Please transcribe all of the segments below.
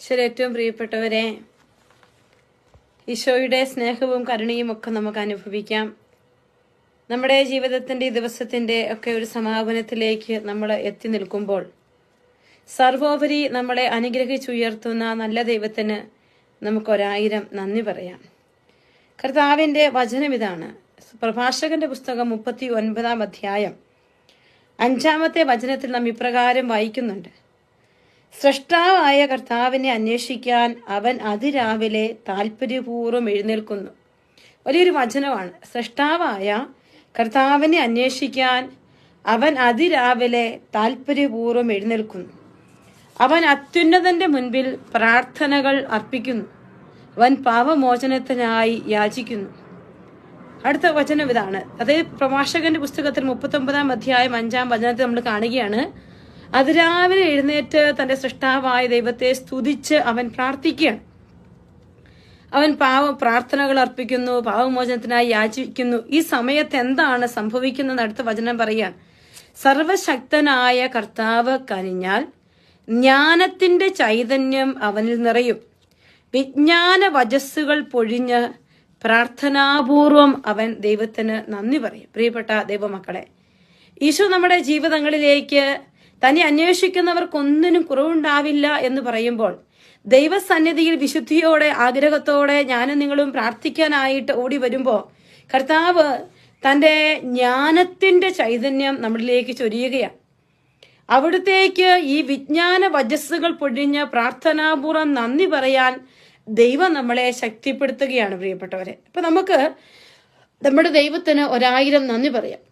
ഈശ്വര ഏറ്റവും പ്രിയപ്പെട്ടവരെ ഈശോയുടെ സ്നേഹവും കരുണയും ഒക്കെ നമുക്ക് അനുഭവിക്കാം. നമ്മുടെ ജീവിതത്തിന്റെ ദിവസത്തിന്റെ ഒക്കെ ഒരു സമാപനത്തിലേക്ക് നമ്മൾ എത്തി നിൽക്കുമ്പോൾ സർവോപരി നമ്മളെ അനുഗ്രഹിച്ചുയർത്തുന്ന നല്ല ദൈവത്തിന് നമുക്കൊരായിരം നന്ദി പറയാം. കർത്താവിന്റെ വചനം ഇതാണ്. പ്രഭാഷകന്റെ പുസ്തകം മുപ്പത്തി ഒൻപതാം അധ്യായം അഞ്ചാമത്തെ വചനത്തിൽ നാം ഇപ്രകാരം വായിക്കുന്നുണ്ട്. സൃഷ്ടാവായ കർത്താവിനെ അന്വേഷിക്കാൻ അവൻ അതിരാവിലെ താല്പര്യപൂർവം എഴുന്നേൽക്കുന്നു. വലിയൊരു വചനമാണ്. സൃഷ്ടാവായ കർത്താവിനെ അന്വേഷിക്കാൻ അവൻ അതിരാവിലെ താല്പര്യപൂർവം എഴുന്നേൽക്കുന്നു. അവൻ അത്യുന്നതന്റെ മുൻപിൽ പ്രാർത്ഥനകൾ അർപ്പിക്കുന്നു. അവൻ പാപമോചനത്തിനായി യാചിക്കുന്നു. അടുത്ത വചനം ഇതാണ്. അതേ പ്രഭാഷകന്റെ പുസ്തകത്തിൽ മുപ്പത്തൊമ്പതാം അധ്യായം അഞ്ചാം വചനത്തിൽ നമ്മൾ കാണുകയാണ്. അതിരാവിലെ എഴുന്നേറ്റ് തന്റെ സൃഷ്ടാവായ ദൈവത്തെ സ്തുതിച്ച് അവൻ പ്രാർത്ഥിക്കുകയാണ്. അവൻ പാവ പ്രാർത്ഥനകൾ അർപ്പിക്കുന്നു പാവമോചനത്തിനായി യാചിക്കുന്നു. ഈ സമയത്ത് എന്താണ് സംഭവിക്കുന്നത് അടുത്ത വചനം പറയാൻ സർവശക്തനായ കർത്താവ് കനിഞ്ഞാൽ ജ്ഞാനത്തിന്റെ ചൈതന്യം അവനിൽ നിറയും. വിജ്ഞാന വജസ്സുകൾ പൊഴിഞ്ഞ് പ്രാർത്ഥനാപൂർവം അവൻ ദൈവത്തിന് നന്ദി പറയും. പ്രിയപ്പെട്ട ദൈവമക്കളെ ഈശോ നമ്മുടെ ജീവിതങ്ങളിലേക്ക് തന്നെ അന്വേഷിക്കുന്നവർക്കൊന്നിനും കുറവുണ്ടാവില്ല എന്ന് പറയുമ്പോൾ ദൈവസന്നിധിയിൽ വിശുദ്ധിയോടെ ആഗ്രഹത്തോടെ ഞാനും നിങ്ങളും പ്രാർത്ഥിക്കാനായിട്ട് ഓടി വരുമ്പോൾ കർത്താവ് തന്റെ ജ്ഞാനത്തിന്റെ ചൈതന്യം നമ്മളിലേക്ക് ചൊരിയുകയാണ്. അവിടുത്തേക്ക് ഈ വിജ്ഞാന വജസ്സുകൾ പൊഴിഞ്ഞ് പ്രാർത്ഥനാപൂർവം നന്ദി പറയാൻ ദൈവം നമ്മളെ ശക്തിപ്പെടുത്തുകയാണ് പ്രിയപ്പെട്ടവരെ. അപ്പൊ നമുക്ക് നമ്മുടെ ദൈവത്തിന് ഒരായിരം നന്ദി പറയാം.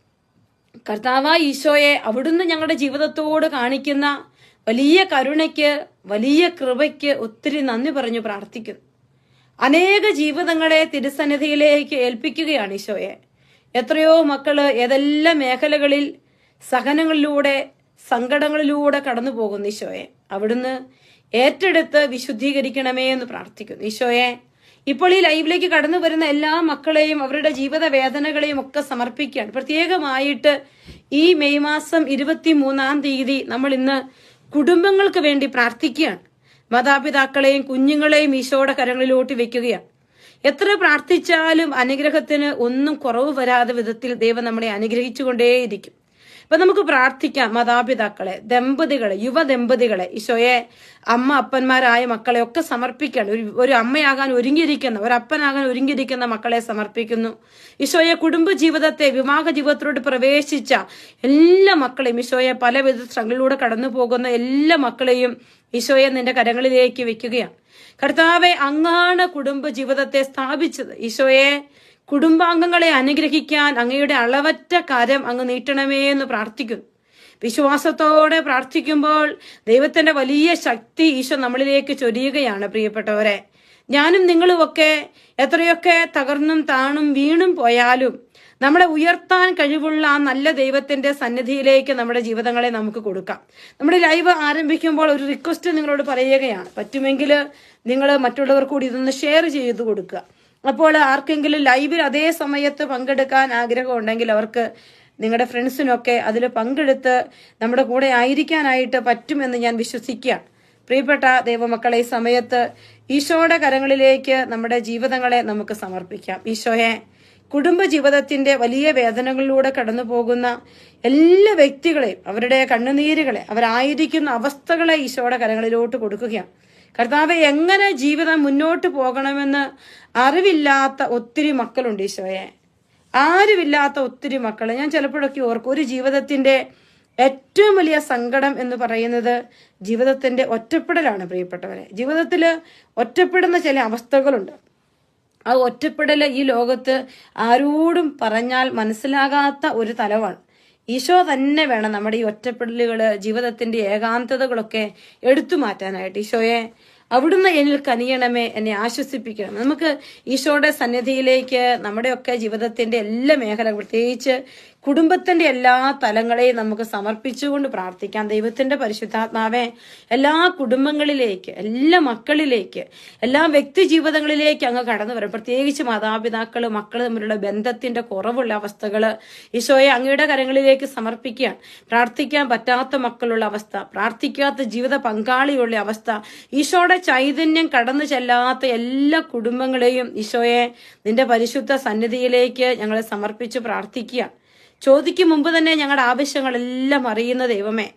കർത്താവായ ഈശോയെ അവിടുന്ന് ഞങ്ങളുടെ ജീവിതത്തോട് കാണിക്കുന്ന വലിയ കരുണയ്ക്ക് വലിയ കൃപയ്ക്ക് ഒത്തിരി നന്ദി പറഞ്ഞു പ്രാർത്ഥിക്കുന്നു. അനേക ജീവിതങ്ങളെ തിരുസന്നിധിയിലേക്ക് ഏൽപ്പിക്കുകയാണ് ഈശോയെ. എത്രയോ മക്കൾ ഏതെല്ലാം മേഖലകളിൽ സഹനങ്ങളിലൂടെ സങ്കടങ്ങളിലൂടെ കടന്നു പോകുന്നു ഈശോയെ. അവിടുന്ന് ഏറ്റെടുത്ത് വിശുദ്ധീകരിക്കണമേ എന്ന് പ്രാർത്ഥിക്കുന്നു. ഈശോയെ ഇപ്പോൾ ഈ ലൈവിലേക്ക് കടന്നു വരുന്ന എല്ലാ മക്കളെയും അവരുടെ ജീവിത വേദനകളെയും ഒക്കെ സമർപ്പിക്കുകയാണ്. പ്രത്യേകമായിട്ട് ഈ മെയ് മാസം ഇരുപത്തി മൂന്നാം തീയതി നമ്മൾ ഇന്ന് കുടുംബങ്ങൾക്ക് വേണ്ടി പ്രാർത്ഥിക്കുകയാണ്. മാതാപിതാക്കളെയും കുഞ്ഞുങ്ങളെയും ഈശോയുടെ കരങ്ങളിലോട്ട് വെക്കുകയാണ്. എത്ര പ്രാർത്ഥിച്ചാലും അനുഗ്രഹത്തിന് ഒന്നും കുറവ് വരാതെ വിധത്തിൽ ദൈവം നമ്മളെ അനുഗ്രഹിച്ചുകൊണ്ടേയിരിക്കും. അപ്പൊ നമുക്ക് പ്രാർത്ഥിക്കാം മാതാപിതാക്കളെ ദമ്പതികളെ യുവ ദമ്പതികളെ ഈശോയെ അമ്മ അപ്പന്മാരായ മക്കളെ ഒക്കെ സമർപ്പിക്കണം ഒരു ഒരു അമ്മയാകാൻ ഒരുങ്ങിയിരിക്കുന്ന ഒരു ഒരുങ്ങിയിരിക്കുന്ന മക്കളെ സമർപ്പിക്കുന്നു. ഈശോയെ കുടുംബ ജീവിതത്തെ വിവാഹ ജീവിതത്തിലോട്ട് പ്രവേശിച്ച എല്ലാ മക്കളെയും ഈശോയെ പലവിധ സ്ഥലങ്ങളിലൂടെ കടന്നു പോകുന്ന എല്ലാ മക്കളെയും ഈശോയെ നിന്റെ കരങ്ങളിലേക്ക് വെക്കുകയാണ് കർത്താവെ അങ്ങാണ് കുടുംബ ജീവിതത്തെ സ്ഥാപിച്ചത്. ഈശോയെ കുടുംബാംഗങ്ങളെ അനുഗ്രഹിക്കാൻ അങ്ങയുടെ അളവറ്റ കരം അങ്ങ് നീട്ടണമേ എന്ന് പ്രാർത്ഥിക്കുന്നു. വിശ്വാസത്തോടെ പ്രാർത്ഥിക്കുമ്പോൾ ദൈവത്തിന്റെ വലിയ ശക്തി ഈശോ നമ്മളിലേക്ക് ചൊരിയുകയാണ് പ്രിയപ്പെട്ടവരെ. ഞാനും നിങ്ങളുമൊക്കെ എത്രയൊക്കെ തകർന്നും താണും വീണും പോയാലും നമ്മളെ ഉയർത്താൻ കഴിവുള്ള ആ നല്ല ദൈവത്തിന്റെ സന്നിധിയിലേക്ക് നമ്മുടെ ജീവിതങ്ങളെ നമുക്ക് കൊടുക്കാം. നമ്മുടെ ലൈവ് ആരംഭിക്കുമ്പോൾ ഒരു റിക്വസ്റ്റ് നിങ്ങളോട് പറയുകയാണ്. പറ്റുമെങ്കിൽ നിങ്ങൾ മറ്റുള്ളവർ കൂടി ഇതൊന്ന് ഷെയർ ചെയ്ത് കൊടുക്കുക. അപ്പോൾ ആർക്കെങ്കിലും ലൈവിൽ അതേ സമയത്ത് പങ്കെടുക്കാൻ ആഗ്രഹം ഉണ്ടെങ്കിൽ അവർക്ക് നിങ്ങളുടെ ഫ്രണ്ട്സിനൊക്കെ അതിൽ പങ്കെടുത്ത് നമ്മുടെ കൂടെ ആയിരിക്കാനായിട്ട് പറ്റുമെന്ന് ഞാൻ വിശ്വസിക്കുകയാണ് പ്രിയപ്പെട്ട ദൈവമക്കളെ ഈ സമയത്ത് ഈശോയുടെ കരങ്ങളിലേക്ക് നമ്മുടെ ജീവിതങ്ങളെ നമുക്ക് സമർപ്പിക്കാം. ഈശോയെ കുടുംബ ജീവിതത്തിന്റെ വലിയ വേദനകളിലൂടെ കടന്നു പോകുന്ന എല്ലാ വ്യക്തികളെയും അവരുടെ കണ്ണുനീരുകളെ അവരായിരിക്കുന്ന അവസ്ഥകളെ ഈശോയുടെ കരങ്ങളിലോട്ട് കൊടുക്കുകയാണ്. കർത്താവ് എങ്ങനെ ജീവിതം മുന്നോട്ട് പോകണമെന്ന് അറിവില്ലാത്ത ഒത്തിരി മക്കളുണ്ട് ഈശോയെ. ആരുമില്ലാത്ത ഒത്തിരി മക്കൾ ഞാൻ ചിലപ്പോഴൊക്കെ ഓർക്കും ഒരു ജീവിതത്തിന്റെ ഏറ്റവും വലിയ സങ്കടം എന്ന് പറയുന്നത് ജീവിതത്തിന്റെ ഒറ്റപ്പെടലാണ് പ്രിയപ്പെട്ടവരെ. ജീവിതത്തിൽ ഒറ്റപ്പെടുന്ന ചില അവസ്ഥകളുണ്ട്. ആ ഒറ്റപ്പെടൽ ഈ ലോകത്ത് ആരോടും പറഞ്ഞാൽ മനസ്സിലാകാത്ത ഒരു തലമാണ് ഈശോ തന്നെ വേണം നമ്മുടെ ഈ ഒറ്റപ്പെടലുകൾ ജീവിതത്തിന്റെ ഏകാന്തതകളൊക്കെ എടുത്തു മാറ്റാനായിട്ട്. ഈശോയെ അവിടുന്ന് എന്നിൽ കനിയണമേ എന്നെ ആശ്വസിപ്പിക്കണം നമുക്ക് ഈശോയുടെ സന്നിധിയിലേക്ക് നമ്മുടെയൊക്കെ ജീവിതത്തിന്റെ എല്ലാ മേഖല പ്രത്യേകിച്ച് കുടുംബത്തിന്റെ എല്ലാ തലങ്ങളെയും നമുക്ക് സമർപ്പിച്ചുകൊണ്ട് പ്രാർത്ഥിക്കാം. ദൈവത്തിന്റെ പരിശുദ്ധാത്മാവെ എല്ലാ കുടുംബങ്ങളിലേക്ക് എല്ലാ മക്കളിലേക്ക് എല്ലാ വ്യക്തി ജീവിതങ്ങളിലേക്ക് അങ്ങ് കടന്നു വരും. പ്രത്യേകിച്ച് മാതാപിതാക്കൾ മക്കൾ തമ്മിലുള്ള ബന്ധത്തിന്റെ കുറവുള്ള അവസ്ഥകൾ ഈശോയെ അങ്ങയുടെ കരങ്ങളിലേക്ക് സമർപ്പിക്കാൻ പ്രാർത്ഥിക്കാൻ പറ്റാത്ത മക്കളുള്ള അവസ്ഥ പ്രാർത്ഥിക്കാത്ത ജീവിത പങ്കാളിയുള്ള അവസ്ഥ ഈശോയുടെ ചൈതന്യം കടന്നു ചെല്ലാത്ത എല്ലാ കുടുംബങ്ങളെയും ഈശോയെ നിന്റെ പരിശുദ്ധ സന്നിധിയിലേക്ക് ഞങ്ങളെ സമർപ്പിച്ച് പ്രാർത്ഥിക്കുക ചോദിക്കും മുമ്പ് തന്നെ ഞങ്ങളുടെ ആവശ്യങ്ങളെല്ലാം അറിയുന്ന ദൈവമേ.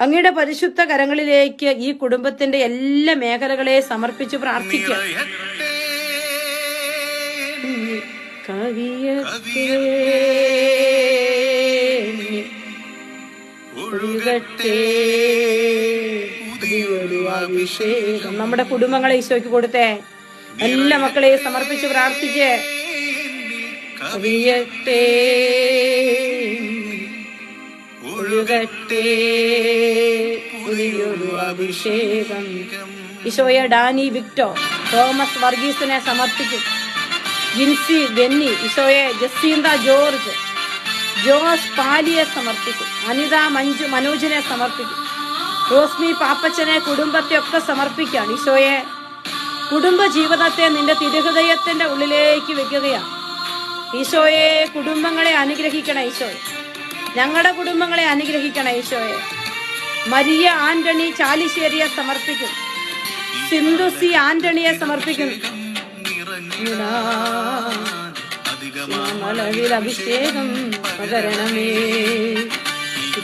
അങ്ങയുടെ പരിശുദ്ധ കരങ്ങളിലേക്ക് ഈ കുടുംബത്തിന്റെ എല്ലാ മേഖലകളെ സമർപ്പിച്ച് അഭിഷേകം നമ്മുടെ കുടുംബങ്ങളെ ഈശോയ്ക്ക് കൊടുത്തേ. എല്ലാ മക്കളെയും സമർപ്പിച്ച് പ്രാർത്ഥിക്കേ കവിയട്ടെ. ഒഴുകട്ടെ പുതിയൊരു അഭിഷേകം. ഈശോയെ ഡാനി വിക്ടോ തോമസ് വർഗീസിനെ സമർപ്പിക്കും. ജിൻസി ബെന്നി ഈശോയെ ജസീന്ത ജോർജ്. ജോസ് പാലിയെ സമർപ്പിക്കും. അനിത മഞ്ജു മനോജിനെ സമർപ്പിക്കും. റോസ്മി പാപ്പച്ചനെ കുടുംബത്തെ ഒക്കെ സമർപ്പിക്കുകയാണ്. ഈശോയെ കുടുംബ ജീവിതത്തെ നിന്റെ തിരുഹൃദയത്തിന്റെ ഉള്ളിലേക്ക് വെക്കുകയാണ്. ഈശോയെ കുടുംബങ്ങളെ അനുഗ്രഹിക്കണം ഈശോയെ. ഞങ്ങളുടെ കുടുംബങ്ങളെ അനുഗ്രഹിക്കണം ഈശോയെ. മരിയ ആന്റണി ചാലിശ്ശേരിയെ സമർപ്പിക്കും. സിന്ധു സി ആന്റണിയെ സമർപ്പിക്കും. മലവിൽ അഭിഷേകം പകരണമേ.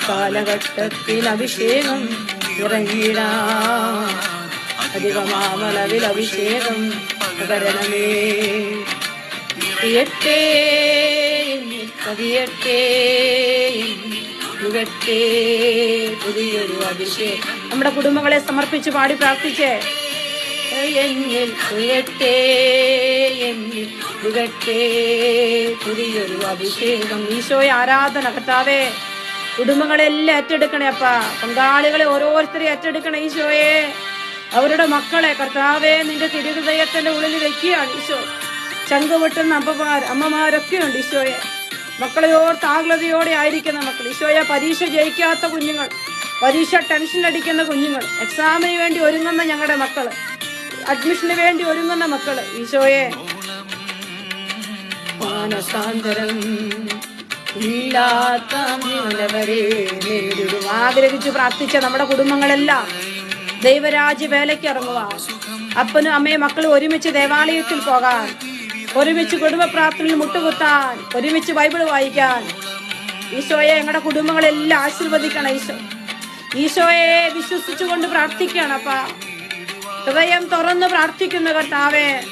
കാലഘട്ടത്തിൽ അഭിഷേകം ഇറങ്ങിടാ അധികമാമളവിൽ അഭിഷേകം പകരണമേ. കവിയട്ടെ കവിയട്ടെ പുകട്ടെ പുതിയൊരു അഭിഷേകം നമ്മുടെ കുടുംബങ്ങളെ സമർപ്പിച്ച് പാടി പ്രാർത്ഥിച്ചേ. എന്നിൽ ഉയട്ടെ എന്നിൽ പുകട്ടെ പുതിയൊരു അഭിഷേകം. ഈശോയെ ആരാധന കർത്താവേ കുടുംബങ്ങളെ എല്ലാം ഏറ്റെടുക്കണേ അപ്പ. പങ്കാളികളെ ഓരോരുത്തരെ ഏറ്റെടുക്കണേ ഈശോയെ. അവരുടെ മക്കളെ കർത്താവേ നിന്റെ തിരുഹൃദയത്തിന്റെ ഉള്ളിൽ വെക്കുകയാണ് ഈശോ. ചങ്കുവെട്ടുന്ന അമ്മമാർ അമ്മമാരൊക്കെ ഉണ്ട് ഈശോയെ. മക്കളെ ഓർത്ത് ആഹ്ലതയോടെ ആയിരിക്കുന്ന മക്കൾ. ഈശോയെ പരീക്ഷ ജയിക്കാത്ത കുഞ്ഞുങ്ങൾ പരീക്ഷ ടെൻഷൻ അടിക്കുന്ന കുഞ്ഞുങ്ങൾ എക്സാമിന് വേണ്ടി ഒരുങ്ങുന്ന ഞങ്ങളുടെ മക്കൾ അഡ്മിഷന് വേണ്ടി ഒരുങ്ങുന്ന മക്കൾ ഈശോയെ. ആഗ്രഹിച്ചു പ്രാർത്ഥിച്ച നമ്മുടെ കുടുംബങ്ങളെല്ലാം ദൈവരാജ്യ വേലയ്ക്ക് ഇറങ്ങുക അപ്പനും അമ്മയും മക്കളും ഒരുമിച്ച് ദേവാലയത്തിൽ പോകാൻ ഒരുമിച്ച് കുടുംബ പ്രാർത്ഥനയിൽ മുട്ടുകുത്താൻ ഒരുമിച്ച് ബൈബിൾ വായിക്കാൻ. ഈശോയെ ഞങ്ങളുടെ കുടുംബങ്ങളെല്ലാം ആശീർവദിക്കണം ഈശോ. ഈശോയെ വിശ്വസിച്ചുകൊണ്ട് പ്രാർത്ഥിക്കണം അപ്പ. ഹൃദയം തുറന്ന് പ്രാർത്ഥിക്കുന്ന കർത്താവേ.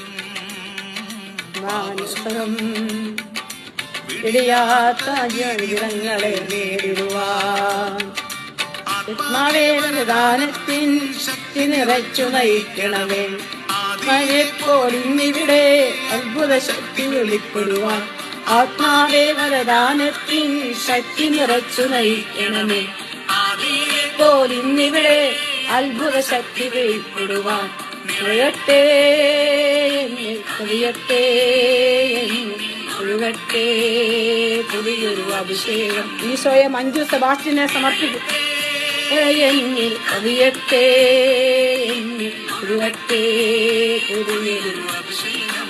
ഇടിയാത്ത ജീവിതങ്ങളെ ശക്തി നിറച്ചു നയിക്കണമേ. മഴപ്പോൾ ഇന്നിവിടെ അത്ഭുത ശക്തി വെളിപ്പെടുവാൻ ആത്മാവേ വരദാനത്തിൻ ശക്തി നിറച്ചു നയിക്കണമേ. ഇപ്പോൾ ഇന്നിവിടെ അത്ഭുത ശക്തി വെളിപ്പെടുവാൻ നിറയട്ടെ എന്നിൽ ഒഴുകട്ടെ പുതിയൊരു അഭിഷേകം. ഈശോയെ മഞ്ജു സെബാസ്റ്റിനെ സമർപ്പിക്കും. എന്നിൽ കവിയട്ടെ എന്നിൽ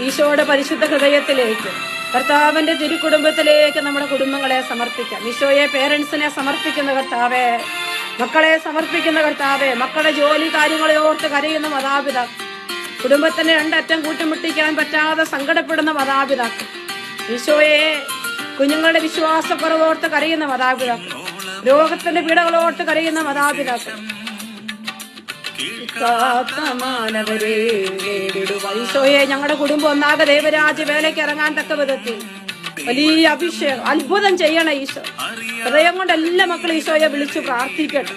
ഈശോയുടെ പരിശുദ്ധ ഹൃദയത്തിലേക്ക് കർത്താവിന്റെ തിരുക്കുടുംബത്തിലേക്ക് നമ്മുടെ കുടുംബങ്ങളെ സമർപ്പിക്കാം. ഈശോയെ പേരൻസിനെ സമർപ്പിക്കുന്ന കർത്താവെ മക്കളെ സമർപ്പിക്കുന്ന കർത്താവെ മക്കളുടെ ജോലി കാര്യങ്ങളെ ഓർത്ത് കരയുന്ന മാതാപിതാക്കൾ കുടുംബത്തിന് രണ്ടറ്റം കൂട്ടിമുട്ടിക്കാൻ പറ്റാതെ സങ്കടപ്പെടുന്ന മാതാപിതാക്കൾ ഈശോയെ കുഞ്ഞുങ്ങളുടെ വിശ്വാസക്കുറവോർത്ത് കരയുന്ന മാതാപിതാക്കൾ രോഗത്തിന്റെ പീഡകളോർത്ത് കരയുന്ന മാതാപിതാക്കൾ ഈശോയെ ഞങ്ങളുടെ കുടുംബം ഒന്നാകെ ദേവരാജ് വേലയ്ക്ക് ഇറങ്ങാൻ തക്ക വിധത്തിൽ വലിയ അഭിഷേകം അത്ഭുതം ചെയ്യണം ഈശോ. ഹൃദയം കൊണ്ട് എല്ലാ മക്കളും ഈശോയെ വിളിച്ചു പ്രാർത്ഥിക്കട്ടെ.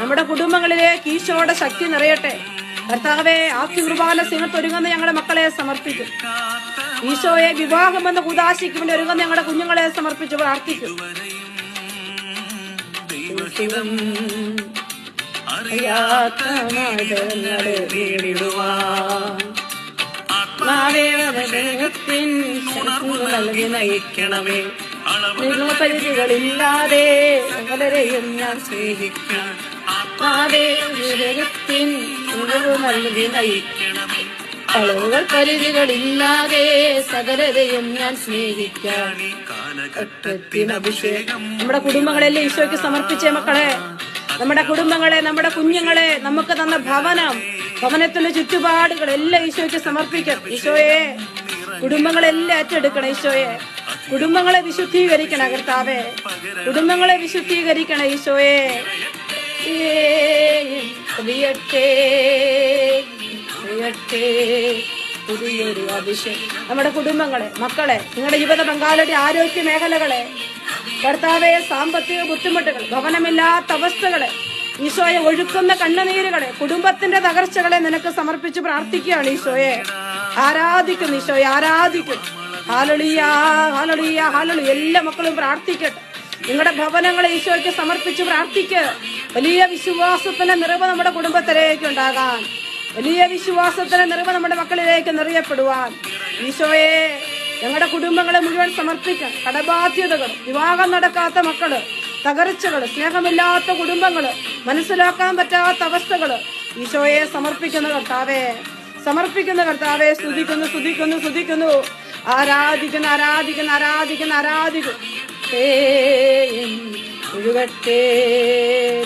നമ്മുടെ കുടുംബങ്ങളിലേക്ക് ഈശോയുടെ ശക്തി നിറയട്ടെ. കർത്താവെ ആ കുർബാന സിംഹത്ത് ഒരുങ്ങുന്ന ഞങ്ങളുടെ മക്കളെ സമർപ്പിക്കും. ഈശോയെ വിവാഹം എന്ന കുതാശിക്ക് വേണ്ടി ഒരുങ്ങുന്ന ഞങ്ങളുടെ കുഞ്ഞുങ്ങളെ സമർപ്പിച്ച് പ്രാർത്ഥിക്കും. അറിയാത്ത മാർഗങ്ങളെ വീടിടുവാൻ നൽകി നയിക്കണമേ. പരിധികളില്ലാതെ സകലരെയും ഞാൻ സ്നേഹിക്കാം. ഉണർവ് നൽകി നയിക്കണമേ. അളവുകൾ പരിധികളില്ലാതെ സകലരെയും ഞാൻ സ്നേഹിക്കാൻ കാലഘട്ടത്തിന് അഭിഷേകം നമ്മുടെ കുടുംബങ്ങളെല്ലാം ഈശോയ്ക്ക് സമർപ്പിച്ചേ മക്കളെ? നമ്മുടെ കുടുംബങ്ങളെ നമ്മുടെ കുഞ്ഞുങ്ങളെ നമുക്ക് തന്ന ഭവനം ഭവനത്തിലെ ചുറ്റുപാടുകൾ എല്ലാം ഈശോയ്ക്ക് സമർപ്പിക്കണം ഈശോയെ കുടുംബങ്ങളെല്ലാം ഏറ്റെടുക്കണം ഈശോയെ. കുടുംബങ്ങളെ വിശുദ്ധീകരിക്കണം കർത്താവേ. കുടുംബങ്ങളെ വിശുദ്ധീകരിക്കണം ഈശോയെ. പുതിയൊരു അഭിഷേകം. നമ്മുടെ കുടുംബങ്ങളെ മക്കളെ നിങ്ങളുടെ ജീവിത പങ്കാളിയുടെ ആരോഗ്യ മേഖലകളെ കർത്താവെ സാമ്പത്തിക ബുദ്ധിമുട്ടുകൾ ഭവനമില്ലാത്ത അവസ്ഥകളെ ഈശോയെ ഒഴുക്കുന്ന കണ്ണുനീരുകളെ കുടുംബത്തിന്റെ തകർച്ചകളെ നിനക്ക് സമർപ്പിച്ച് പ്രാർത്ഥിക്കുകയാണ് ഈശോയെ. ആരാധിക്കുന്നു ഈശോയെ ആരാധിക്കുന്നു. ഹാലളിയ ഹാലളിയ ഹാലളി എല്ലാ മക്കളും പ്രാർത്ഥിക്കട്ടെ. നിങ്ങളുടെ ഭവനങ്ങളെ ഈശോയ്ക്ക് സമർപ്പിച്ച് പ്രാർത്ഥിക്ക്. വലിയ വിശ്വാസത്തിന്റെ നിറവ് നമ്മുടെ കുടുംബത്തിലേക്ക് ഉണ്ടാകാൻ. വലിയ വിശ്വാസത്തിന്റെ നിറവ് നമ്മുടെ മക്കളിലേക്ക് നിറയപ്പെടുവാൻ. ഈശോയെ. ഞങ്ങളുടെ കുടുംബങ്ങളെ മുഴുവൻ സമർപ്പിക്കാൻ കടബാധ്യതകൾ വിവാഹം നടക്കാത്ത മക്കൾ തകർച്ചകൾ സ്നേഹമില്ലാത്ത കുടുംബങ്ങൾ മനസ്സിലാക്കാൻ പറ്റാത്ത അവസ്ഥകൾ. ഈശോയെ സമർപ്പിക്കുന്ന കർത്താവേ സമർപ്പിക്കുന്ന കർത്താവെ സ്തുതിക്കുന്നു സ്തുതിക്കുന്നു സ്തുതിക്കുന്നു. ആരാധിക്കുന്നു ആരാധിക്കുന്നു ആരാധിക്കുന്നു ആരാധിക്കുന്നു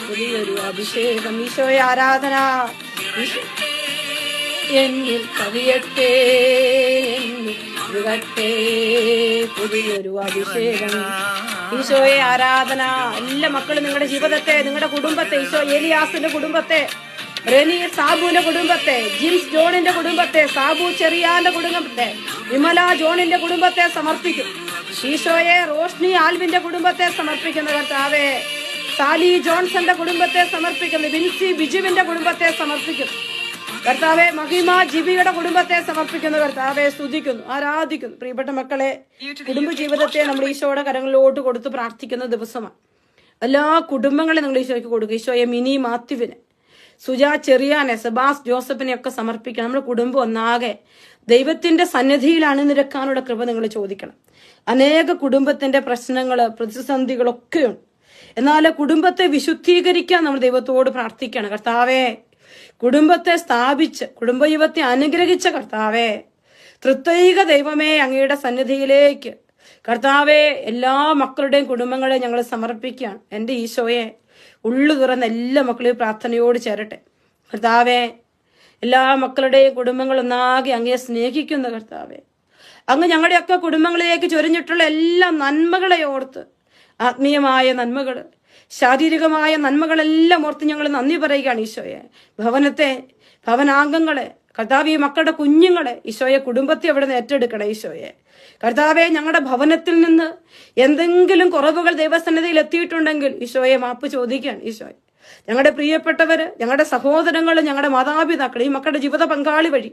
പുതിയൊരു അഭിഷേകം. ഈശോയെ ആരാധന. എന്നിൽ കവിയട്ടെ. എന്നിൽ പുതിയൊരു അഭിഷേകം. ഈശോയെ ആരാധന. എല്ലാ മക്കളും നിങ്ങളുടെ ജീവിതത്തെ നിങ്ങളുടെ കുടുംബത്തെ ഈശോ എലിയാസിന്റെ കുടുംബത്തെ റെനി സാബുവിന്റെ കുടുംബത്തെ ജിംസ് ജോണിന്റെ കുടുംബത്തെ സാബു ചെറിയാന്റെ കുടുംബത്തെ വിമല ജോണിന്റെ കുടുംബത്തെ സമർപ്പിക്കും. ഈശോയെ റോഷ്നി ആൽവിന്റെ കുടുംബത്തെ സമർപ്പിക്കുന്ന കർത്താവേ സാലി ജോൺസന്റെ കുടുംബത്തെ സമർപ്പിക്കുന്നു വിൻസി ബിജുവിന്റെ കുടുംബത്തെ സമർപ്പിക്കും. കർത്താവെ മഹിമ ജീവിയുടെ കുടുംബത്തെ സമർപ്പിക്കുന്നു. കർത്താവെ സ്തുതിക്കുന്നു ആരാധിക്കുന്നു. പ്രിയപ്പെട്ട മക്കളെ കുടുംബ ജീവിതത്തെ നമ്മൾ ഈശോയുടെ കരങ്ങളിലോട്ട് കൊടുത്ത് പ്രാർത്ഥിക്കുന്ന ദിവസമാണ്. എല്ലാ കുടുംബങ്ങളെയും നിങ്ങൾ ഈശോയ്ക്ക് കൊടുക്കുക. ഈശോയെ മിനി മാത്യുവിന് സുജാ ചെറിയാനെ സെബാസ് ജോസഫിനെ ഒക്കെ സമർപ്പിക്കണം. നമ്മുടെ കുടുംബം ഒന്നാകെ ദൈവത്തിന്റെ സന്നിധിയിൽ അണിനിരക്കാനുള്ള കൃപ നിങ്ങൾ ചോദിക്കണം. അനേക കുടുംബത്തിന്റെ പ്രശ്നങ്ങൾ പ്രതിസന്ധികളൊക്കെയുണ്ട്. എന്നാൽ കുടുംബത്തെ വിശുദ്ധീകരിക്കാൻ നമ്മൾ ദൈവത്തോട് പ്രാർത്ഥിക്കണം. കർത്താവേ കുടുംബത്തെ സ്ഥാപിച്ച് കുടുംബയുവത്തെ അനുഗ്രഹിച്ച കർത്താവേ തൃത്വൈക ദൈവമേ അങ്ങയുടെ സന്നിധിയിലേക്ക്. കർത്താവെ എല്ലാ മക്കളുടെയും കുടുംബങ്ങളെ ഞങ്ങൾ സമർപ്പിക്കുകയാണ്. എന്റെ ഈശോയെ ഉള്ളു തുറന്ന എല്ലാ മക്കളെയും പ്രാർത്ഥനയോട് ചേരട്ടെ. കർത്താവെ എല്ലാ മക്കളുടെയും കുടുംബങ്ങൾ ഒന്നാകെ അങ്ങയെ സ്നേഹിക്കുന്ന കർത്താവെ അങ്ങ് ഞങ്ങളുടെയൊക്കെ കുടുംബങ്ങളിലേക്ക് ചൊരിഞ്ഞിട്ടുള്ള എല്ലാ നന്മകളെ ഓർത്ത് ആത്മീയമായ നന്മകൾ ശാരീരികമായ നന്മകളെല്ലാം ഓർത്ത് ഞങ്ങൾ നന്ദി പറയുകയാണ് ഈശോയെ. ഭവനത്തെ ഭവനാംഗങ്ങളെ കർത്താവ് ഈ മക്കളുടെ കുഞ്ഞുങ്ങളെ ഈശോയെ കുടുംബത്തെ അവിടെ നിന്ന് ഏറ്റെടുക്കണം ഈശോയെ. കർത്താവെ ഞങ്ങളുടെ ഭവനത്തിൽ നിന്ന് എന്തെങ്കിലും കുറവുകൾ ദൈവസന്നിധിയിൽ എത്തിയിട്ടുണ്ടെങ്കിൽ ഈശോയെ മാപ്പ് ചോദിക്കുകയാണ് ഈശോയെ. ഞങ്ങളുടെ പ്രിയപ്പെട്ടവര് ഞങ്ങളുടെ സഹോദരങ്ങൾ ഞങ്ങളുടെ മാതാപിതാക്കൾ ഈ മക്കളുടെ ജീവിത പങ്കാളി വഴി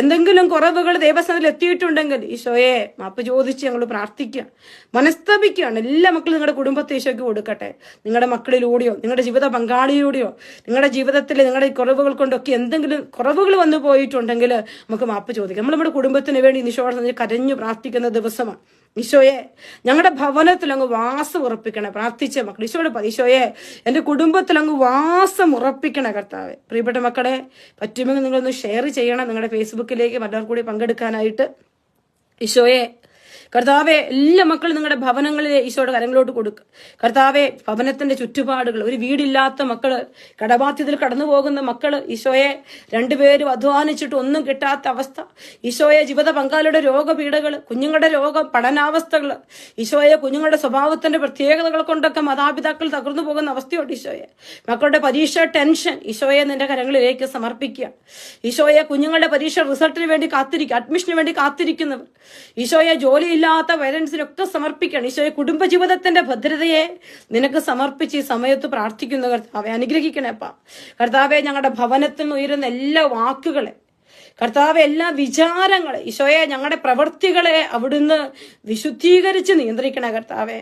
എന്തെങ്കിലും കുറവുകൾ ദേവസ്ഥാനത്തിൽ എത്തിയിട്ടുണ്ടെങ്കിൽ ഈശോയെ മാപ്പ് ചോദിച്ച് ഞങ്ങൾ പ്രാർത്ഥിക്കുക. മനസ്തപിക്കുകയാണ്. എല്ലാ മക്കളും നിങ്ങളുടെ കുടുംബത്തെ ഈശോയ്ക്ക് കൊടുക്കട്ടെ. നിങ്ങളുടെ മക്കളിലൂടെയോ നിങ്ങളുടെ ജീവിത പങ്കാളിയിലൂടെയോ നിങ്ങളുടെ ജീവിതത്തിൽ നിങ്ങളുടെ കുറവുകൾ കൊണ്ടൊക്കെ എന്തെങ്കിലും കുറവുകൾ വന്നു പോയിട്ടുണ്ടെങ്കിൽ നമുക്ക് മാപ്പ് ചോദിക്കാം. നമ്മൾ നമ്മുടെ കുടുംബത്തിന് വേണ്ടി നിശോടെ കരഞ്ഞു പ്രാർത്ഥിക്കുന്ന ദിവസമാണ്. ഈശോയെ ഞങ്ങളുടെ ഭവനത്തിൽ അങ്ങ് വാസം ഉറപ്പിക്കണേ പ്രാർത്ഥിച്ച മക്കൾ ഈശോയുടെ ഈശോയെ എന്റെ കുടുംബത്തിൽ അങ്ങ് വാസം ഉറപ്പിക്കണേ കർത്താവ്. പ്രിയപ്പെട്ട മക്കളെ പറ്റുമെങ്കിൽ നിങ്ങളൊന്ന് ഷെയർ ചെയ്യണം നിങ്ങളുടെ ഫേസ്ബുക്കിലേക്ക് മറ്റവർ കൂടി പങ്കെടുക്കാനായിട്ട്. ഈശോയെ കർത്താവെ എല്ലാ മക്കളും നിങ്ങളുടെ ഭവനങ്ങളിൽ ഈശോയുടെ കരങ്ങളോട്ട് കൊടുക്കുക കർത്താവെ ഭവനത്തിന്റെ ചുറ്റുപാടുകൾ ഒരു വീടില്ലാത്ത മക്കൾ കടബാധ്യതയിൽ കടന്നു പോകുന്ന മക്കൾ ഈശോയെ രണ്ടുപേരും അധ്വാനിച്ചിട്ട് ഒന്നും കിട്ടാത്ത അവസ്ഥ. ഈശോയെ ജീവിത പങ്കാളിയുടെ രോഗപീഠകൾ കുഞ്ഞുങ്ങളുടെ രോഗ പഠനാവസ്ഥകൾ ഈശോയെ കുഞ്ഞുങ്ങളുടെ സ്വഭാവത്തിന്റെ പ്രത്യേകതകൾ കൊണ്ടൊക്കെ മാതാപിതാക്കൾ തകർന്നു പോകുന്ന അവസ്ഥയുണ്ട് ഈശോയെ. മക്കളുടെ പരീക്ഷ ടെൻഷൻ ഈശോയെ നിന്റെ കരങ്ങളിലേക്ക് സമർപ്പിക്കുക. ഈശോയെ കുഞ്ഞുങ്ങളുടെ പരീക്ഷ റിസൾട്ടിന് വേണ്ടി കാത്തിരിക്കുക അഡ്മിഷന് വേണ്ടി കാത്തിരിക്കുന്നവർ. ഈശോയെ ജോലിയില്ലാത്ത പേരൻസിനൊക്കെ സമർപ്പിക്കണം. ഈശോയെ കുടുംബജീവിതത്തിന്റെ ഭദ്രതയെ നിനക്ക് സമർപ്പിച്ച് ഈ സമയത്ത് പ്രാർത്ഥിക്കുന്നു കർത്താവെ. അനുഗ്രഹിക്കണേപ്പാ കർത്താവെ ഞങ്ങളുടെ ഭവനത്തിൽ ഉയരുന്ന എല്ലാ വാക്കുകളെ കർത്താവ് എല്ലാ വിചാരങ്ങളെ ഈശോയെ ഞങ്ങളുടെ പ്രവൃത്തികളെ അവിടുന്ന് വിശുദ്ധീകരിച്ച് നിയന്ത്രിക്കണേ കർത്താവെ.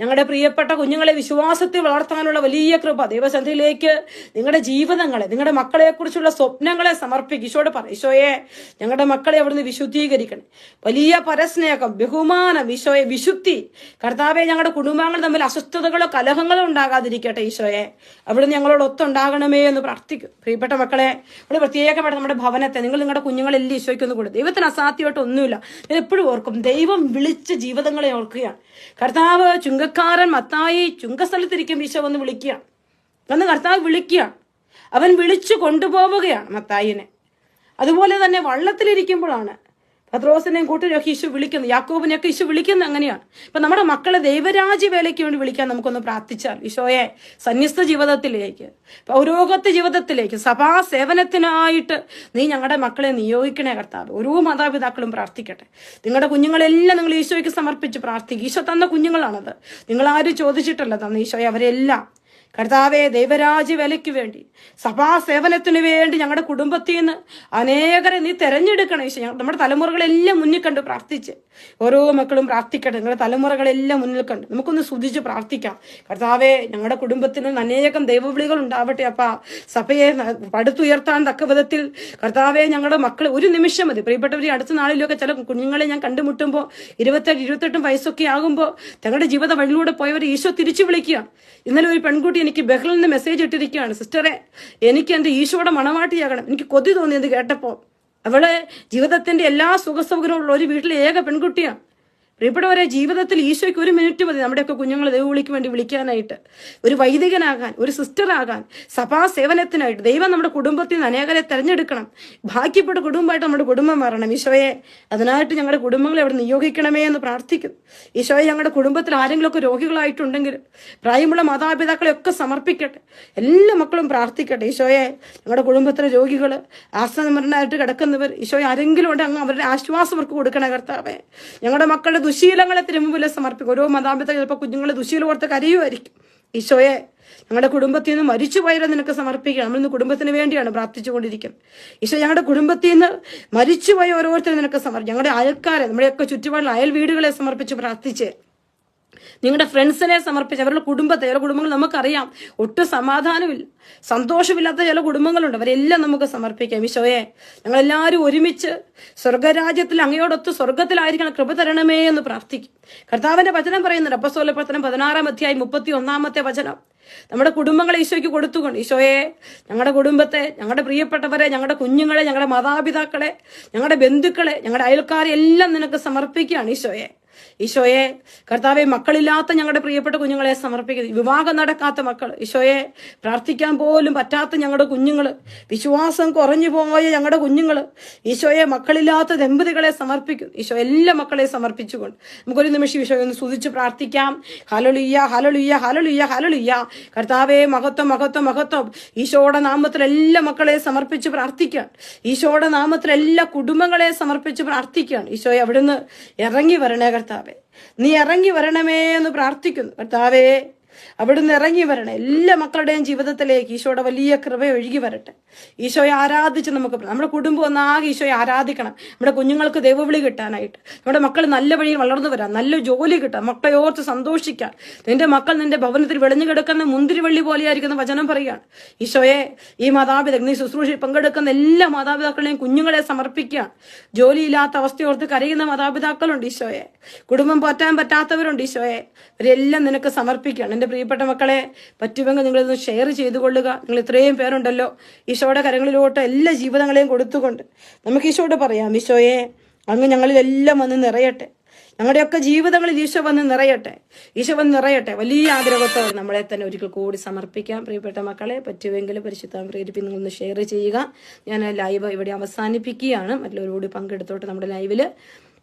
ഞങ്ങളുടെ പ്രിയപ്പെട്ട കുഞ്ഞുങ്ങളെ വിശ്വാസത്തിൽ വളർത്താനുള്ള വലിയ കൃപ ദൈവസന്ധിയിലേക്ക് നിങ്ങളുടെ ജീവിതങ്ങളെ നിങ്ങളുടെ മക്കളെക്കുറിച്ചുള്ള സ്വപ്നങ്ങളെ സമർപ്പിക്കും. ഈശോട് പറ ഈശോയെ ഞങ്ങളുടെ മക്കളെ അവിടുന്ന് വിശുദ്ധീകരിക്കണം. വലിയ പരസ്നേഹം ബഹുമാനം ഈശോയെ വിശുദ്ധി. കർത്താവെ ഞങ്ങളുടെ കുടുംബാംഗങ്ങൾ തമ്മിൽ അസ്വസ്ഥതകളോ കലഹങ്ങളോ ഉണ്ടാകാതിരിക്കട്ടെ ഈശോയെ. അവിടുന്ന് ഞങ്ങളോട് ഒത്തുണ്ടാകണമേ എന്ന് പ്രാർത്ഥിക്കും പ്രിയപ്പെട്ട മക്കളെ ഇവിടെ പ്രത്യേകമായിട്ട് നമ്മുടെ ഭവനത്തെ നിങ്ങൾ നിങ്ങളുടെ കുഞ്ഞുങ്ങളെല്ലാം ഈശോയ്ക്കൊന്ന് കൊടുക്കും ദൈവത്തിന് അസാധ്യമായിട്ട് ഒന്നുമില്ല. ഞാൻ എപ്പോഴും ഓർക്കും ദൈവം വിളിച്ച ജീവിതങ്ങളെ ഓർക്കുകയാണ്. കർത്താവ് ചുങ്കക്കാരൻ മത്തായി ചുങ്കസ്ഥലത്തിരിക്കും ഈശോ വന്ന് വിളിക്കുകയാണ് വന്ന് കർത്താവ് വിളിക്കുകയാണ് അവൻ വിളിച്ചു കൊണ്ടുപോവുകയാണ് മത്തായിനെ. അതുപോലെ തന്നെ വള്ളത്തിലിരിക്കുമ്പോഴാണ് പത്രോസിനെയും കൂട്ടരൊക്കെ ഈശു വിളിക്കുന്നു. യാക്കോബിനെയൊക്കെ ഈശു വിളിക്കുന്നു. അങ്ങനെയാണ്. ഇപ്പൊ നമ്മുടെ മക്കളെ ദൈവരാജ്യ വേലയ്ക്ക് വേണ്ടി വിളിക്കാൻ നമുക്കൊന്ന് പ്രാർത്ഥിച്ചാൽ ഈശോയെ സന്യസ്ത ജീവിതത്തിലേക്ക് പൗരോഗത്വ ജീവിതത്തിലേക്ക് സഭാ സേവനത്തിനായിട്ട് നീ ഞങ്ങളുടെ മക്കളെ നിയോഗിക്കണേ കർത്താവ്. ഓരോ മാതാപിതാക്കളും പ്രാർത്ഥിക്കട്ടെ. നിങ്ങളുടെ കുഞ്ഞുങ്ങളെല്ലാം നിങ്ങൾ ഈശോയ്ക്ക് സമർപ്പിച്ച് പ്രാർത്ഥിക്കും. ഈശോ തന്ന കുഞ്ഞുങ്ങളാണത്. നിങ്ങളാരും ചോദിച്ചിട്ടല്ല തന്ന ഈശോയെ. അവരെല്ലാം കർത്താവെ ദൈവരാജ് വിലയ്ക്ക് വേണ്ടി സഭാ സേവനത്തിന് വേണ്ടി ഞങ്ങളുടെ കുടുംബത്തിൽ നിന്ന് അനേകരെ നീ തെരഞ്ഞെടുക്കണം ഈശോ. നമ്മുടെ തലമുറകളെല്ലാം മുന്നിൽ കണ്ട് പ്രാർത്ഥിച്ച് ഓരോ മക്കളും പ്രാർത്ഥിക്കട്ടെ നിങ്ങളുടെ തലമുറകളെല്ലാം മുന്നിൽ കണ്ട് നമുക്കൊന്ന് സ്തുതിച്ച് പ്രാർത്ഥിക്കാം. കർത്താവെ ഞങ്ങളുടെ കുടുംബത്തിന് അനേകം ദൈവവിളികൾ ഉണ്ടാവട്ടെ അപ്പ. സഭയെ പടുത്തുയർത്താൻ തക്ക വിധത്തിൽ കർത്താവെ ഞങ്ങളുടെ മക്കൾ ഒരു നിമിഷം മതി. പ്രിയപ്പെട്ടവർ അടുത്ത നാളിലൊക്കെ ചില കുഞ്ഞുങ്ങളെ ഞാൻ കണ്ടുമുട്ടുമ്പോൾ ഇരുപത്തെട്ട് ഇരുപത്തെട്ടും വയസ്സൊക്കെ ആകുമ്പോൾ തങ്ങളുടെ ജീവിത വഴിയിലൂടെ പോയവർ ഈശോ തിരിച്ചു വിളിക്കുക. ഇന്നലെ ഒരു പെൺകുട്ടി എനിക്ക് ബഹ്റിൽ നിന്ന് മെസ്സേജ് ഇട്ടിരിക്കുകയാണ്. സിസ്റ്ററെ എനിക്ക് എന്റെ ഈശോയുടെ മണവാട്ടിയാകണം. എനിക്ക് കൊതി തോന്നിയത് കേട്ടപ്പോൾ. അവളെ ജീവിതത്തിന്റെ എല്ലാ സുഖസൗകര്യമുള്ള ഒരു വീട്ടിലെ ഏക പെൺകുട്ടിയാണ്. പ്രിയപ്പെട്ടവരെ ജീവിതത്തിൽ ഈശോയ്ക്ക് ഒരു മിനിറ്റ് മതി നമ്മുടെയൊക്കെ കുഞ്ഞുങ്ങളെ ദൈവവിളിക്ക് വേണ്ടി വിളിക്കാനായിട്ട്. ഒരു വൈദികനാകാൻ ഒരു സിസ്റ്ററാകാൻ സഭാ സേവനത്തിനായിട്ട് ദൈവം നമ്മുടെ കുടുംബത്തിൽ നിന്ന് അനേകരെ തെരഞ്ഞെടുക്കണം. ഭാഗ്യപ്പെട്ട കുടുംബമായിട്ട് നമ്മുടെ കുടുംബം മാറണം. ഈശോയെ അതിനായിട്ട് ഞങ്ങളുടെ കുടുംബങ്ങളെ അവിടെ നിയോഗിക്കണമേ എന്ന് പ്രാർത്ഥിക്കുന്നു. ഈശോയെ ഞങ്ങളുടെ കുടുംബത്തിൽ ആരെങ്കിലുമൊക്കെ രോഗികളായിട്ടുണ്ടെങ്കിൽ പ്രായമുള്ള മാതാപിതാക്കളെ ഒക്കെ സമർപ്പിക്കട്ടെ. എല്ലാ മക്കളും പ്രാർത്ഥിക്കട്ടെ. ഈശോയെ ഞങ്ങളുടെ കുടുംബത്തിലെ രോഗികൾ ആശ്രമരണമായിട്ട് കിടക്കുന്നവർ ഈശോയെ ആരെങ്കിലും ഉണ്ടെങ്കിൽ അങ്ങ് അവരുടെ ആശ്വാസം അവർക്ക് കൊടുക്കണേ കർത്താവേ. ഞങ്ങളുടെ മക്കളുടെ ദുശീലങ്ങളെ തിരുമുമ്പിൽ സമർപ്പിക്കും. ഓരോ മാതാപിതാക്കൾ ചിലപ്പോൾ കുഞ്ഞുങ്ങളെ ദുശീലം ഓർത്ത് കരയുമായിരിക്കും. ഈശോയെ ഞങ്ങളുടെ കുടുംബത്തിൽ നിന്ന് മരിച്ചു മരിച്ചുപോയവരെ നിനക്ക് സമർപ്പിക്കണം നമ്മളിന്ന് കുടുംബത്തിന് വേണ്ടിയാണ് പ്രാർത്ഥിച്ചുകൊണ്ടിരിക്കുന്നത്. ഈശോ ഞങ്ങളുടെ കുടുംബത്തിൽ നിന്ന് മരിച്ചുപോയ ഓരോരുത്തരും നിനക്ക് സമർപ്പിക്കും. ഞങ്ങളുടെ അയൽക്കാരെ നമ്മുടെയൊക്കെ ചുറ്റുപാടുള്ള അയൽ വീടുകളെ സമർപ്പിച്ച് പ്രാർത്ഥിച്ച്. നിങ്ങളുടെ ഫ്രണ്ട്സിനെ സമർപ്പിച്ച് അവരുടെ കുടുംബത്തെ ചില കുടുംബങ്ങൾ നമുക്കറിയാം. ഒട്ടും സമാധാനമില്ല സന്തോഷമില്ലാത്ത ചില കുടുംബങ്ങളുണ്ട്. അവരെല്ലാം നമുക്ക് സമർപ്പിക്കാം. ഈശോയെ ഞങ്ങളെല്ലാവരും ഒരുമിച്ച് സ്വർഗരാജ്യത്തിൽ അങ്ങയോടൊത്ത് സ്വർഗത്തിലായിരിക്കണം കൃപ തരണമേ എന്ന് പ്രാർത്ഥിക്കും. കർത്താവിന്റെ വചനം പറയുന്നുണ്ട്. അപ്പസോല പ്രവർത്തനം പതിനാറാം അധ്യായം മുപ്പത്തി ഒന്നാമത്തെ വചനം. നമ്മുടെ കുടുംബങ്ങളെ ഈശോയ്ക്ക് കൊടുത്തുകൊണ്ട് ഈശോയെ ഞങ്ങളുടെ കുടുംബത്തെ ഞങ്ങളുടെ പ്രിയപ്പെട്ടവരെ ഞങ്ങളുടെ കുഞ്ഞുങ്ങളെ ഞങ്ങളുടെ മാതാപിതാക്കളെ ഞങ്ങളുടെ ബന്ധുക്കളെ ഞങ്ങളുടെ അയൽക്കാരെ എല്ലാം നിനക്ക് സമർപ്പിക്കുകയാണ് ഈശോയെ. ഈശോയെ കർത്താവെ മക്കളില്ലാത്ത ഞങ്ങളുടെ പ്രിയപ്പെട്ട കുഞ്ഞുങ്ങളെ സമർപ്പിക്കുന്നു. വിവാഹം നടക്കാത്ത മക്കൾ ഈശോയെ പ്രാർത്ഥിക്കാൻ പോലും പറ്റാത്ത ഞങ്ങളുടെ കുഞ്ഞുങ്ങൾ വിശ്വാസം കുറഞ്ഞു പോയ ഞങ്ങളുടെ കുഞ്ഞുങ്ങൾ ഈശോയെ മക്കളില്ലാത്ത ദമ്പതികളെ സമർപ്പിക്കുന്നു. ഈശോ എല്ലാ മക്കളെ സമർപ്പിച്ചുകൊണ്ട് നമുക്കൊരു നിമിഷം ഈശോയെ ഒന്ന് സ്തുതിച്ച് പ്രാർത്ഥിക്കാം. ഹലലുയ്യ ഹലലുയ്യ ഹലലുയ്യ ഹലലുയ്യ കർത്താവെ മഹത്വം മഹത്വം മഹത്വം. ഈശോയുടെ നാമത്തിൽ എല്ലാ മക്കളെ സമർപ്പിച്ച് പ്രാർത്ഥിക്കാൻ. ഈശോയുടെ നാമത്തിൽ എല്ലാ കുടുംബങ്ങളെ സമർപ്പിച്ച് പ്രാർത്ഥിക്കുകയാണ് ഈശോയെ അവിടുന്ന് ഇറങ്ങി വരണേ കർത്താവെ. നീ ഇറങ്ങി വരണമേ എന്ന് പ്രാർത്ഥിക്കുന്നു. കർത്താവേ അവിടുന്ന് ഇറങ്ങി വരണേ. എല്ലാ മക്കളുടെയും ജീവിതത്തിലേക്ക് ഈശോയുടെ വലിയ കൃപ ഒഴുകി വരട്ടെ. ഈശോയെ ആരാധിച്ച് നമുക്ക് നമ്മുടെ കുടുംബം ഒന്നാകെ ഈശോയെ ആരാധിക്കണം. നമ്മുടെ കുഞ്ഞുങ്ങൾക്ക് ദൈവവിളി കിട്ടാനായിട്ട്. നമ്മുടെ മക്കൾ നല്ല വഴിയിൽ വളർന്നു വരാം നല്ല ജോലി കിട്ടാൻ മക്കളെ ഓർത്ത് സന്തോഷിക്കാൻ. നിന്റെ മക്കൾ നിന്റെ ഭവനത്തിൽ വിളഞ്ഞു കിടക്കുന്ന മുന്തിരിവള്ളി പോലെയായിരിക്കുന്ന വചനം പറയുകയാണ്. ഈശോയെ ഈ മാതാപിതാക്കൾ നീ ശുശ്രൂഷയിൽ പങ്കെടുക്കുന്ന എല്ലാ മാതാപിതാക്കളെയും കുഞ്ഞുങ്ങളെ സമർപ്പിക്കുകയാണ് ജോലിയില്ലാത്ത അവസ്ഥയോർത്ത് കരയുന്ന മാതാപിതാക്കളുണ്ട് ഈശോയെ. കുടുംബം പോറ്റാൻ പറ്റാത്തവരുണ്ട് ഈശോയെ. ഇവരെല്ലാം നിനക്ക് സമർപ്പിക്കുകയാണ്. എന്റെ പ്രിയപ്പെട്ട മക്കളെ പറ്റുമെങ്കിൽ നിങ്ങളിതൊന്ന് ഷെയർ ചെയ്തു കൊള്ളുക നിങ്ങൾ ഇത്രയും പേരുണ്ടല്ലോ. ഈശോയുടെ കരങ്ങളിലോട്ട് എല്ലാ ജീവിതങ്ങളെയും കൊടുത്തുകൊണ്ട് നമുക്ക് ഈശോയോട് പറയാം ഈശോയെ അങ്ങ് ഞങ്ങളിലെല്ലാം വന്ന് നിറയട്ടെ. ഞങ്ങളുടെയൊക്കെ ജീവിതങ്ങളിൽ ഈശോ വന്ന് നിറയട്ടെ. ഈശോ വന്ന് നിറയട്ടെ. വലിയ ആഗ്രഹത്തോടെ നമ്മളെ തന്നെ ഒരിക്കൽ കൂടി സമർപ്പിക്കാം. പ്രിയപ്പെട്ട മക്കളെ പറ്റുമെങ്കിൽ പരിശുദ്ധം പ്രേരിപ്പി നിങ്ങളൊന്ന് ഷെയർ ചെയ്യുക. ഞാൻ ലൈവ് ഇവിടെ അവസാനിപ്പിക്കുകയാണ്. മറ്റുള്ളവരോട് പങ്കെടുത്തോട്ട് നമ്മുടെ ലൈവിൽ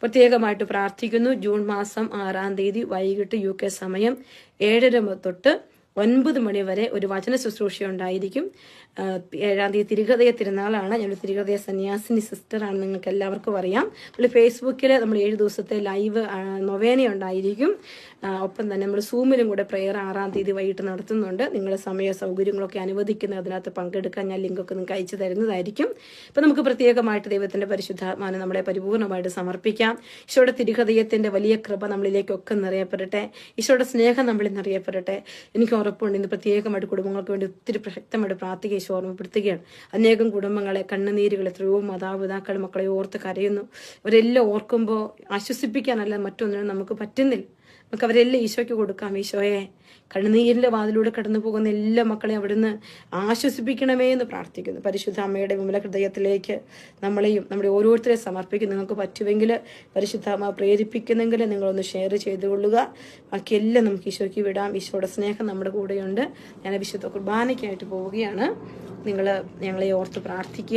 പ്രത്യേകമായിട്ട് പ്രാർത്ഥിക്കുന്നു. ജൂൺ മാസം ആറാം തീയതി വൈകിട്ട് യു കെ സമയം ഏഴര തൊട്ട് ഒൻപത് മണി വരെ ഒരു വചന ശുശ്രൂഷ ഉണ്ടായിരിക്കും ഏഴാം തീയതി തിരുഹൃദയ തിരുനാളാണ്. ഞാനൊരു തിരുഹൃദയ സന്യാസിനി സിസ്റ്ററാണ് നിങ്ങൾക്ക് എല്ലാവർക്കും അറിയാം. നമ്മൾ ഫേസ്ബുക്കിൽ നമ്മൾ ഏഴ് ദിവസത്തെ ലൈവ് നൊവേന ഉണ്ടായിരിക്കും. ഒപ്പം തന്നെ നമ്മൾ സൂമിലും കൂടെ പ്രെയർ ആറാം തീയതി വൈകിട്ട് നടത്തുന്നുണ്ട്. നിങ്ങളുടെ സമയ സൗകര്യങ്ങളൊക്കെ അനുവദിക്കുന്ന അതിനകത്ത് പങ്കെടുക്കാൻ ഞാൻ ലിങ്കൊക്കെ നിങ്ങൾക്ക് അയച്ചു തരുന്നതായിരിക്കും. അപ്പം നമുക്ക് പ്രത്യേകമായിട്ട് ദൈവത്തിന്റെ പരിശുദ്ധാത്മാനെ നമ്മളെ പരിപൂർണമായിട്ട് സമർപ്പിക്കാം. ഈശോയുടെ തിരുഹൃദയത്തിന്റെ വലിയ കൃപ നമ്മളിലേക്കൊക്കെ നിറയപ്പെടട്ടെ. ഈശോയുടെ സ്നേഹം നമ്മളിൽ നിറയപ്പെടട്ടെ. എനിക്ക് ഉറപ്പുണ്ട് ഇന്ന് പ്രത്യേകമായിട്ട് കുടുംബങ്ങൾക്ക് വേണ്ടി ഒത്തിരി പ്രസക്തമായിട്ട് പ്രാർത്ഥിക്കുക ഈശോ ഓർമ്മപ്പെടുത്തുകയാണ്. അനേകം കുടുംബങ്ങളെ കണ്ണുനീരുകൾ എത്രയോ മാതാപിതാക്കൾ മക്കളെ ഓർത്ത് കരയുന്നു. അവരെല്ലാം ഓർക്കുമ്പോൾ ആശ്വസിപ്പിക്കാനല്ല മറ്റൊന്നിനും നമുക്ക് പറ്റുന്നില്ല. നമുക്ക് അവരെല്ലാം ഈശോയ്ക്ക് കൊടുക്കാം. ഈശോയെ കണ്ണുനീരിന്റെ വാതിലൂടെ കടന്നു പോകുന്ന എല്ലാ മക്കളെയും അവിടുന്ന് ആശ്വസിപ്പിക്കണമേ എന്ന് പ്രാർത്ഥിക്കുന്നു. പരിശുദ്ധ അമ്മയുടെ വിമല ഹൃദയത്തിലേക്ക് നമ്മളെയും നമ്മുടെ ഓരോരുത്തരെയും സമർപ്പിക്കും നിങ്ങൾക്ക് പറ്റുമെങ്കിൽ പരിശുദ്ധ അമ്മ പ്രേരിപ്പിക്കുന്നെങ്കിൽ നിങ്ങളൊന്ന് ഷെയർ ചെയ്തുകൊള്ളുക ബാക്കിയെല്ലാം നമുക്ക് ഈശോയ്ക്ക് വിടാം. ഈശോയുടെ സ്നേഹം നമ്മുടെ കൂടെയുണ്ട്. ഞാൻ വിശുദ്ധ കുർബാനയ്ക്കായിട്ട് പോവുകയാണ്. നിങ്ങൾ ഞങ്ങളെ ഓർത്ത് പ്രാർത്ഥിക്കുക.